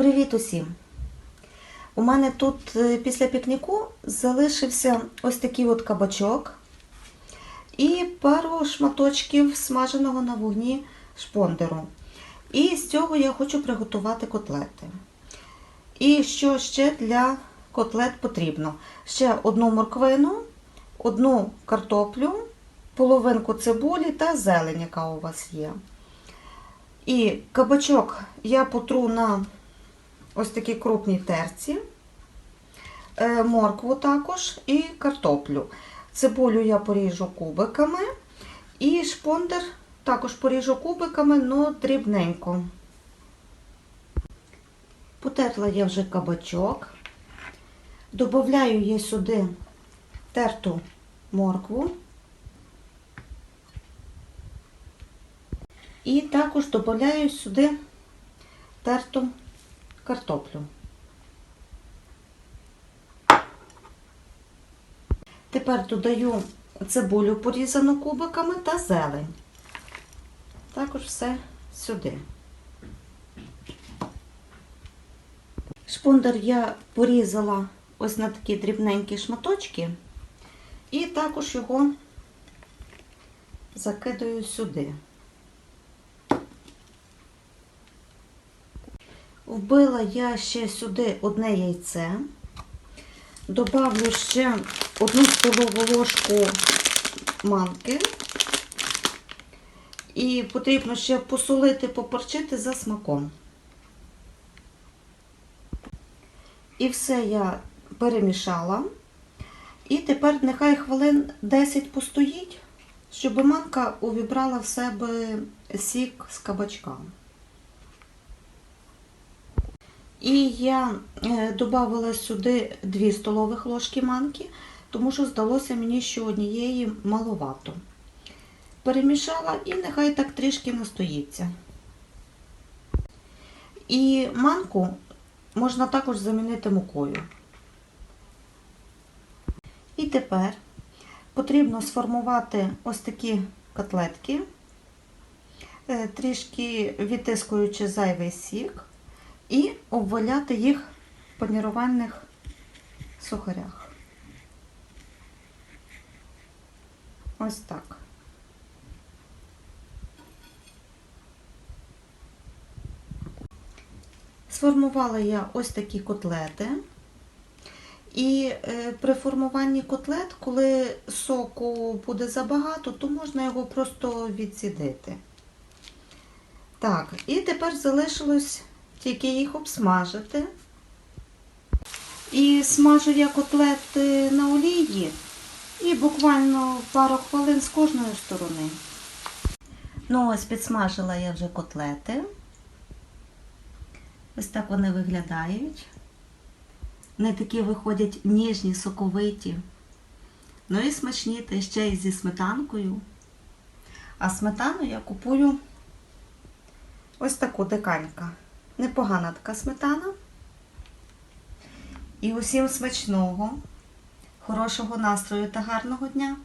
Привіт усім! У мене тут е, після пікніку залишився ось такий от кабачок і пару шматочків смаженого на вогні шпондеру. І з цього я хочу приготувати котлети. І що ще для котлет потрібно? Ще одну морквину, одну картоплю, половинку цибулі та зелень, яка у вас є. І кабачок я потру на ось такій крупній терці, е, моркву також і картоплю. Цибулю я поріжу кубиками. І шпондер також поріжу кубиками, але дрібненько. Потерла я вже кабачок. Добавляю я сюди терту моркву. І також додаю сюди терту картоплю. Тепер додаю цибулю порізану кубиками та зелень. Також все сюди. Шпундер я порізала ось на такі дрібненькі шматочки, і також його закидаю сюди. Вбила я ще сюди одне яйце, добавлю ще одну столову ложку манки. І потрібно ще посолити, поперчити за смаком. І все я перемішала. І тепер нехай хвилин 10 постоїть, щоб манка увібрала в себе сік з кабачка. І я е, додавала сюди 2 столових ложки манки, тому що здалося мені, що однієї маловато. Перемішала і нехай так трішки настоїться. І манку можна також замінити мукою. І тепер потрібно сформувати ось такі котлетки, е, трішки відтискуючи зайвий сік, і обваляти їх в панірувальних сухарях. Ось так. Сформувала я ось такі котлети. І е, при формуванні котлет, коли соку буде забагато, то можна його просто відсідити. Так, і тепер залишилось тільки їх обсмажити. І смажу я котлети на олії і буквально пару хвилин з кожної сторони. Ну, ось підсмажила я вже котлети. Ось так вони виглядають. Вони такі виходять ніжні, соковиті. Ну і смачні, та ще й зі сметанкою. А сметану я купую ось таку деканька. Непогана така сметана. І усім смачного, хорошого настрою та гарного дня!